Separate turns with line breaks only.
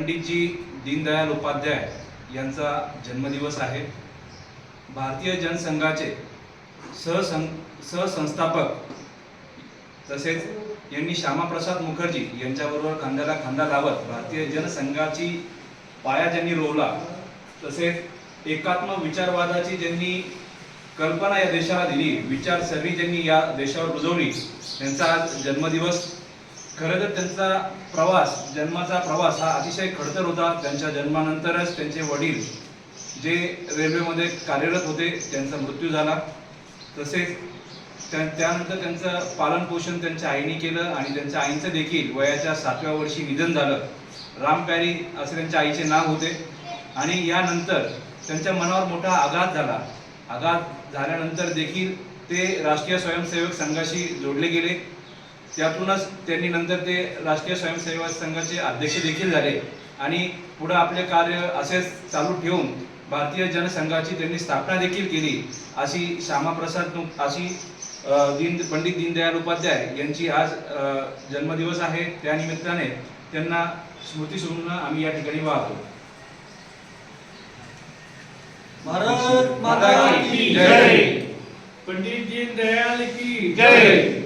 पंडितजी दीनदयाल उपाध्याय यांचा जन्मदिवस आहे. भारतीय जनसंघाचे सहसं सहसंस्थापक तसेच यांनी श्यामाप्रसाद मुखर्जी यांच्याबरोबर खांद्याला खांदा लावत भारतीय जनसंघाची पाया ज्यांनी रोवला. तसेच एकात्म विचारवादाची ज्यांनी कल्पना या देशाला दिली विचारसरणी ज्यांनी या देशावर रुजवली त्यांचा आज जन्मदिवस खरं तर त्यांचा प्रवास जन्माचा प्रवास हा अतिशय खडतर होता. त्यांच्या जन्मानंतरच त्यांचे वडील जे रेल्वेमध्ये कार्यरत होते त्यांचा मृत्यू झाला. तसेच त्या त्यानंतर त्यांचं पालनपोषण त्यांच्या आईने केलं आणि त्यांच्या आईचं देखील वयाच्या सातव्या वर्षी निधन झालं. राम प्यारी असे त्यांच्या आईचे नाव होते. आणि यानंतर त्यांच्या मनावर मोठा आघात झाला. आघात झाल्यानंतर देखील ते राष्ट्रीय स्वयंसेवक संघाशी जोडले गेले. त्यातूनच त्यांनी नंतर ते राष्ट्रीय स्वयंसेवक संघाचे अध्यक्ष देखील झाले. आणि पुढे आपले कार्य असेच चालू ठेवून भारतीय जनसंघाची त्यांनी स्थापना देखील केली. अशी श्यामाप्रसाद अशी दीन पंडित दीनदयाल उपाध्याय यांची आज जन्मदिवस आहे. त्या निमित्ताने त्यांना स्मृतिसुमन आम्ही या ठिकाणी वाहतो.
भारत
माता की.
जय. पंडित दीनदयाल की
जय.